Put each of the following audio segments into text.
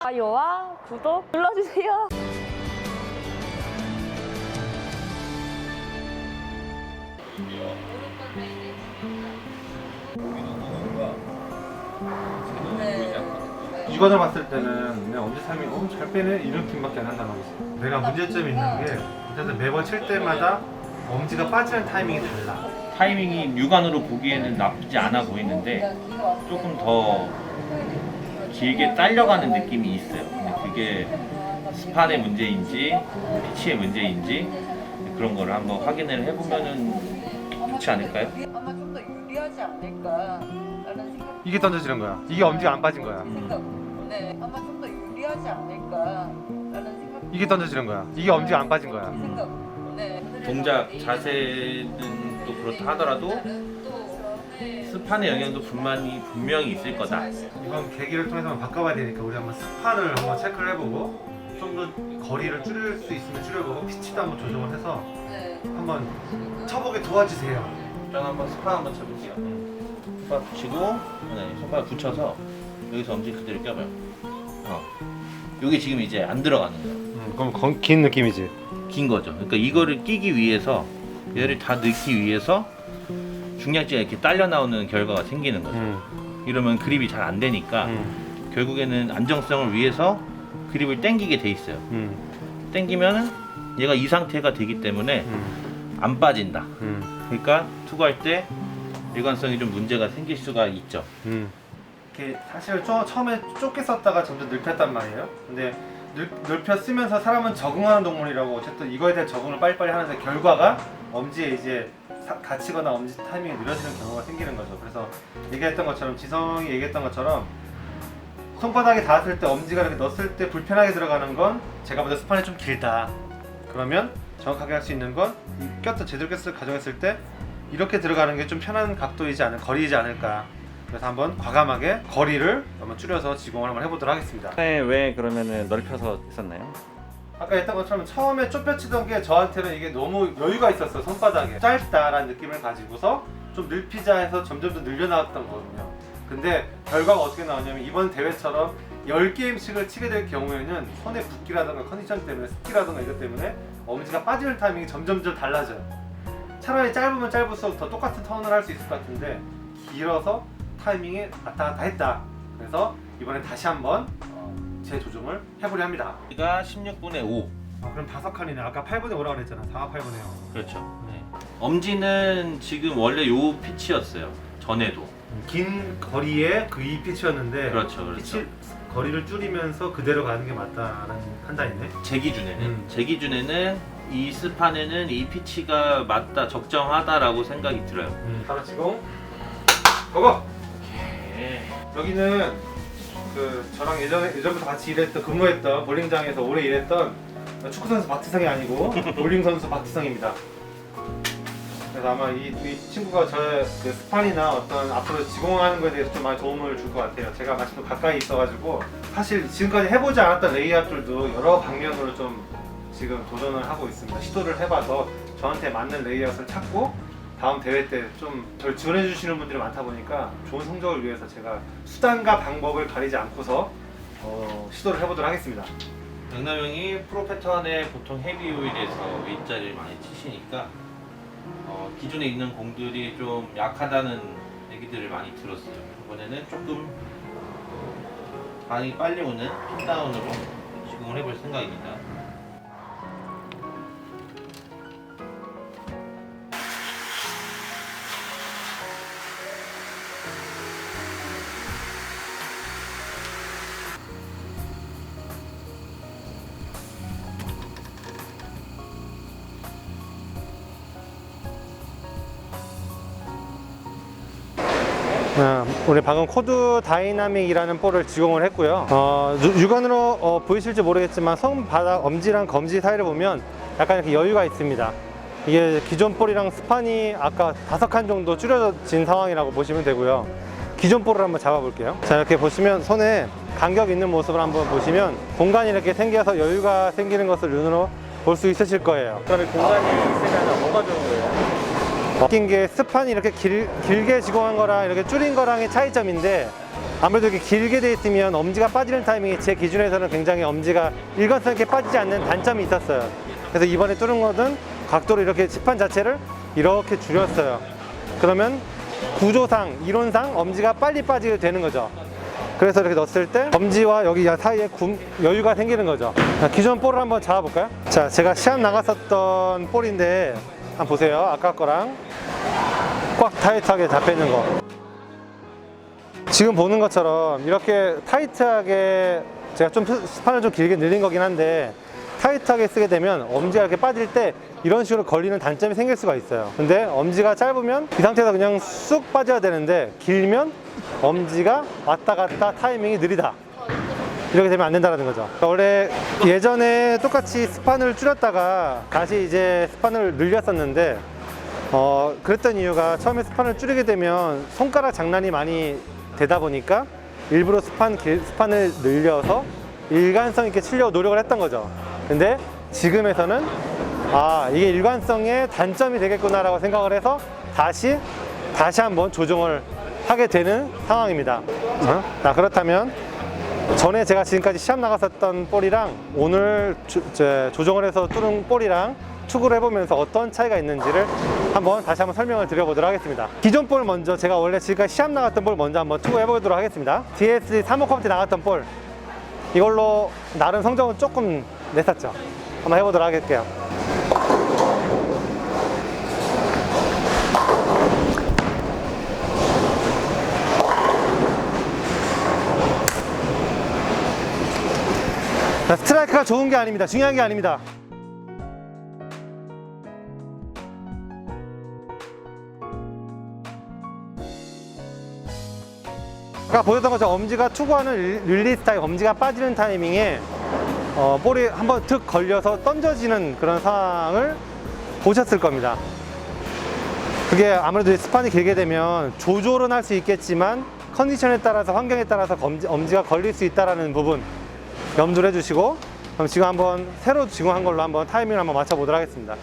좋아요와 구독 눌러주세요. 육안을 봤을 때는 그냥 엄지 삶이 어, 잘 빼네? 이런 느낌밖에 안 한단 말이지 내가 문제점이 있는 게 일단 매번 칠 때마다 엄지가 빠지는 타이밍이 달라. 타이밍이 육안으로 보기에는 나쁘지 않아 보이는데 조금 더 길게 딸려가는 느낌이 있어요. 근데 그게 스판의 문제인지 피치의 문제인지 그런 거를 한번 확인을 해보면은 좋지 않을까요? 아마 좀 더 유리하지 않을까 라는 생각. 이게 던져지는 거야 이게 엄지가 안 빠진 거야 생각. 네, 아마 좀 더 유리하지 않을까 라는 생각. 이게 던져지는 거야 이게 엄지가 안 빠진 거야 생각. 네. 동작 자세는 또 그렇다 하더라도 스판의 영향도 분명히 분명히 있을 거다. 이번 계기를 통해서 한번 바꿔봐야 되니까 우리 한번 스판을 한번 체크를 해보고 좀 더 거리를 줄일 수 있으면 줄여보고 피치도 한번 조정을 해서 네. 한번 쳐보게 도와주세요 저는 한번 스판 한번 쳐볼게요. 스판 붙이고 네, 손바닥 붙여서 여기서 엄지 그대로 껴봐요. 어. 여기 지금 이제 안 들어가는 거예요. 음, 그럼 긴 느낌이지 긴 거죠. 그러니까 이거를 끼기 위해서 얘를 다 넣기 위해서 중량지가 이렇게 딸려 나오는 결과가 생기는 거죠. 음, 이러면 그립이 잘 안 되니까 음, 결국에는 안정성을 위해서 그립을 당기게 돼 있어요. 음, 당기면은 얘가 이 상태가 되기 때문에 음, 안 빠진다. 음, 그러니까 투구할 때 일관성이 좀 문제가 생길 수가 있죠. 음. 이렇게 사실 처, 처음에 좁게 썼다가 점점 넓혔단 말이에요. 근데 넓, 넓혀 쓰면서 사람은 적응하는 동물이라고 어쨌든 이거에 대한 적응을 빨리빨리 하는데 결과가 엄지에 이제 사- 다치거나 엄지 타이밍이 느려지는 경우가 생기는 거죠. 그래서 얘기했던 것처럼 지성이 얘기했던 것처럼 손바닥에 닿았을 때 엄지가 이렇게 넣었을 때 불편하게 들어가는 건 제가 보다 스판이 좀 길다. 그러면 정확하게 할 수 있는 건 꼈다 제대로 꼈을 가정했을 때 이렇게 들어가는 게 좀 편한 각도이지 않은 거리이지 않을까. 그래서 한번 과감하게 거리를 한번 줄여서 지공을 한번 해보도록 하겠습니다. 네, 왜 그러면은 넓혀서 했었나요? 아까 했던 것처럼 처음에 좁혀치던 게 저한테는 이게 너무 여유가 있었어요 손바닥에. 짧다라는 느낌을 가지고서 좀 늘피자 해서 점점 더 늘려나왔던 거거든요. 근데 결과가 어떻게 나오냐면 이번 대회처럼 10게임씩을 치게 될 경우에는 손의 붓기라든가 컨디션 때문에 습기라든가 이것 때문에 엄지가 빠지는 타이밍이 점점점 달라져요. 차라리 짧으면 짧을수록 더 똑같은 턴을 할 수 있을 것 같은데 길어서 타이밍이 왔다 갔다 했다. 그래서 이번엔 다시 한번 어, 재조정을 해보려 합니다 얘가 16분의 5. 아, 그럼 다섯 칸이네. 아까 8분의 5라고 그랬잖아. 4와 8분의 0. 그렇죠. 네. 엄지는 지금 원래 요 피치였어요. 전에도. 긴 거리에 그 이 피치였는데 그렇죠, 그렇죠. 피치 거리를 줄이면서 그대로 가는 게 맞다라는 판단이네. 제 기준에는 음. 제 기준에는 이 스판에는 이 피치가 맞다 적정하다라고 생각이 들어요. 음. 바로 지금 고고. 네. 여기는 그 저랑 예전에 예전부터 같이 일했던 근무했던 볼링장에서 오래 일했던 축구 선수 박지성이 아니고 볼링 선수 박지성입니다. 그래서 아마 이, 이 친구가 저의 그 스판이나 어떤 앞으로 지공하는 거에 대해서 좀 많이 도움을 줄 것 같아요. 제가 마침 또 가까이 있어가지고 사실 지금까지 해보지 않았던 레이아웃들도 여러 방면으로 좀 지금 도전을 하고 있습니다. 시도를 해봐서 저한테 맞는 레이아웃을 찾고 다음 대회 때좀절 지원해 주시는 분들이 많다 보니까 좋은 성적을 위해서 제가 수단과 방법을 가리지 않고서 어, 시도를 해보도록 하겠습니다. 영남 형이 프로 패턴에 보통 헤비 오일에서 윗자리를 많이 치시니까 어, 기존에 있는 공들이 좀 약하다는 얘기들을 많이 들었어요. 이번에는 조금 반응이 빨리 오는 pit다운으로 시공을 해볼 생각입니다. 아, 우리 방금 코드 다이나믹이라는 볼을 지공을 했고요. 어, 유- 육안으로 어, 보이실지 모르겠지만 손바닥 엄지랑 검지 사이를 보면 약간 이렇게 여유가 있습니다. 이게 기존 볼이랑 스판이 아까 다섯 칸 정도 줄여진 상황이라고 보시면 되고요. 기존 볼을 한번 잡아볼게요. 자 이렇게 보시면 손에 간격 있는 모습을 한번 보시면 공간이 이렇게 생겨서 여유가 생기는 것을 눈으로 볼 수 있으실 거예요. 그다음에 공간이 있으면 뭐가 좋은 거예요? 웃긴 게 스판이 이렇게 길, 길게 지공한 거랑 이렇게 줄인 거랑의 차이점인데 아무래도 이렇게 길게 돼 있으면 엄지가 빠지는 타이밍이 제 기준에서는 굉장히 엄지가 일관성 있게 빠지지 않는 단점이 있었어요. 그래서 이번에 뚫은 것은 각도를 이렇게 지판 자체를 이렇게 줄였어요. 그러면 구조상, 이론상 엄지가 빨리 빠지게 되는 거죠. 그래서 이렇게 넣었을 때 엄지와 여기 사이에 굼, 여유가 생기는 거죠. 자, 기존 볼을 한번 잡아볼까요? 자, 제가 시합 나갔었던 볼인데 한번 보세요. 아까 거랑 꽉 타이트하게 잡혀 있는 거. 지금 보는 것처럼 이렇게 타이트하게 제가 좀 스판을 좀 길게 늘린 거긴 한데 타이트하게 쓰게 되면 엄지가 이렇게 빠질 때 이런 식으로 걸리는 단점이 생길 수가 있어요. 근데 엄지가 짧으면 이 상태에서 그냥 쑥 빠져야 되는데 길면 엄지가 왔다 갔다 타이밍이 느리다. 이렇게 되면 안 된다는 거죠. 그러니까 원래 예전에 똑같이 스판을 줄였다가 다시 이제 스판을 늘렸었는데 어, 그랬던 이유가 처음에 스판을 줄이게 되면 손가락 장난이 많이 되다 보니까 일부러 스판, 길- 스판을 늘려서 일관성 있게 치려고 노력을 했던 거죠. 근데 지금에서는 아, 이게 일관성의 단점이 되겠구나라고 생각을 해서 다시, 다시 한번 조정을 하게 되는 상황입니다. 어? 자, 그렇다면 전에 제가 지금까지 시합 나갔었던 볼이랑 오늘 조, 저, 조정을 해서 뚫은 볼이랑 투구를 해보면서 어떤 차이가 있는지를 한번 다시 한번 설명을 드려보도록 하겠습니다. 기존 볼 먼저 제가 원래 지금까지 시합 나갔던 볼 먼저 한번 투구 해보도록 하겠습니다. DSG 3호 컴퓨터 나갔던 볼 이걸로 나름 성적은 조금 냈었죠. 한번 해보도록 할게요. 자, 스트라이크가 좋은 게 아닙니다. 중요한 게 아닙니다. 아까 보셨던 것처럼 엄지가 투구하는 릴- 릴리스 타임, 엄지가 빠지는 타이밍에 어, 볼이 한번 득 걸려서 던져지는 그런 상황을 보셨을 겁니다. 그게 아무래도 스판이 길게 되면 조절은 할 수 있겠지만 컨디션에 따라서 환경에 따라서 검지- 엄지가 걸릴 수 있다는 부분 염두를 해주시고 그럼 지금 한번 새로 지공한 걸로 한번 타이밍을 한번 맞춰보도록 하겠습니다.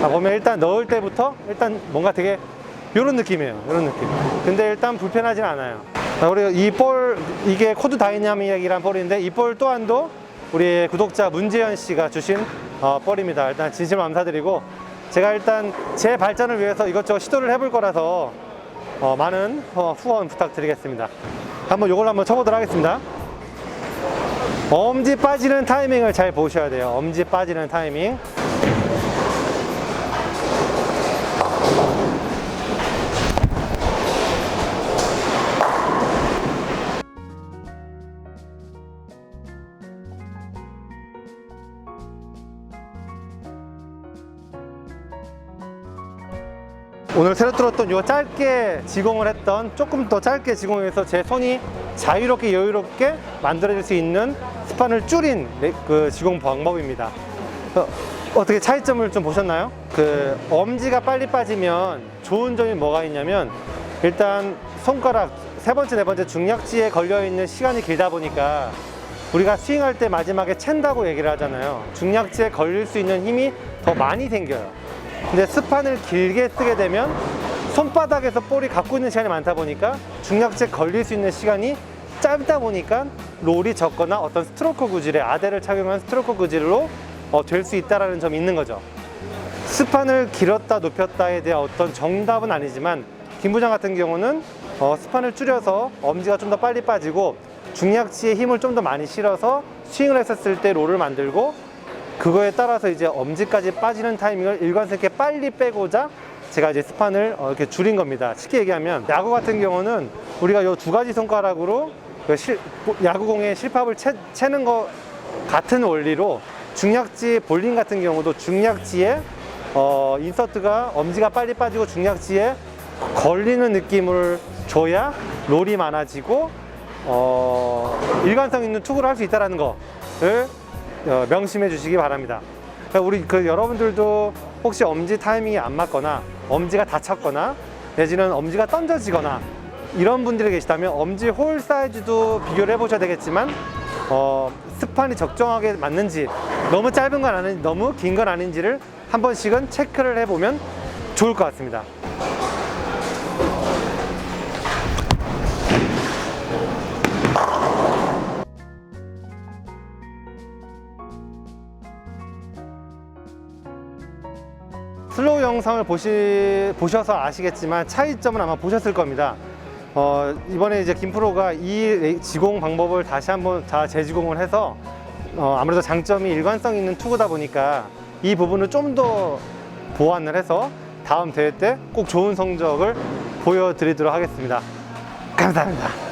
자, 보면 일단 넣을 때부터 일단 뭔가 되게 이런 느낌이에요. 이런 느낌. 근데 일단 불편하진 않아요. 자, 우리 이볼 이게 코드 다이나믹이라는 볼인데 이 볼 또한도 우리 구독자 문재현 씨가 주신 어, 볼입니다. 일단 진심 감사드리고 제가 일단 제 발전을 위해서 이것저것 시도를 해볼 거라서 어, 많은 어, 후원 부탁드리겠습니다. 한번 이걸 한번 쳐보도록 하겠습니다. 엄지 빠지는 타이밍을 잘 보셔야 돼요. 엄지 빠지는 타이밍. 오늘 새로 뚫었던 요 짧게 지공을 했던 조금 더 짧게 지공해서 제 손이 자유롭게 여유롭게 만들어질 수 있는 스판을 줄인 레- 그 지공 방법입니다. 어, 어떻게 차이점을 좀 보셨나요? 그 엄지가 빨리 빠지면 좋은 점이 뭐가 있냐면 일단 손가락 세 번째 네 번째 중략지에 걸려 있는 시간이 길다 보니까 우리가 스윙할 때 마지막에 챈다고 얘기를 하잖아요. 중략지에 걸릴 수 있는 힘이 더 많이 생겨요. 근데 스판을 길게 쓰게 되면 손바닥에서 볼이 갖고 있는 시간이 많다 보니까 중략지에 걸릴 수 있는 시간이 짧다 보니까 롤이 적거나 어떤 스트로크 구질에 아대를 착용한 스트로크 구질로 어, 될 수 있다라는 점이 있는 거죠. 스판을 길었다 높였다에 대한 어떤 정답은 아니지만 김 부장 같은 경우는 어, 스판을 줄여서 엄지가 좀 더 빨리 빠지고 중략지에 힘을 좀 더 많이 실어서 스윙을 했었을 때 롤을 만들고 그거에 따라서 이제 엄지까지 빠지는 타이밍을 일관성 있게 빨리 빼고자 제가 이제 스판을 어, 이렇게 줄인 겁니다. 쉽게 얘기하면 야구 같은 경우는 우리가 이 두 가지 손가락으로 그 실- 야구공의 실밥을 채, 채는 거 같은 원리로 중략지 볼링 같은 경우도 중략지에 어, 인서트가 엄지가 빨리 빠지고 중략지에 걸리는 느낌을 줘야 롤이 많아지고 어, 일관성 있는 투구를 할 수 있다는 거를 어, 명심해 주시기 바랍니다. 우리 그 여러분들도 혹시 엄지 타이밍이 안 맞거나 엄지가 다쳤거나 내지는 엄지가 던져지거나 이런 분들이 계시다면 엄지 홀 사이즈도 비교를 해보셔야 되겠지만 어, 스판이 적정하게 맞는지 너무 짧은 건 아닌지 너무 긴 건 아닌지를 한 번씩은 체크를 해보면 좋을 것 같습니다. 영상을 보시, 보셔서 아시겠지만 차이점은 아마 보셨을 겁니다. 어, 이번에 이제 김프로가 이 레- 지공 방법을 다시 한번 다 재지공을 해서 어, 아무래도 장점이 일관성 있는 투구다 보니까 이 부분을 좀 더 보완을 해서 다음 대회 때 꼭 좋은 성적을 보여드리도록 하겠습니다. 감사합니다.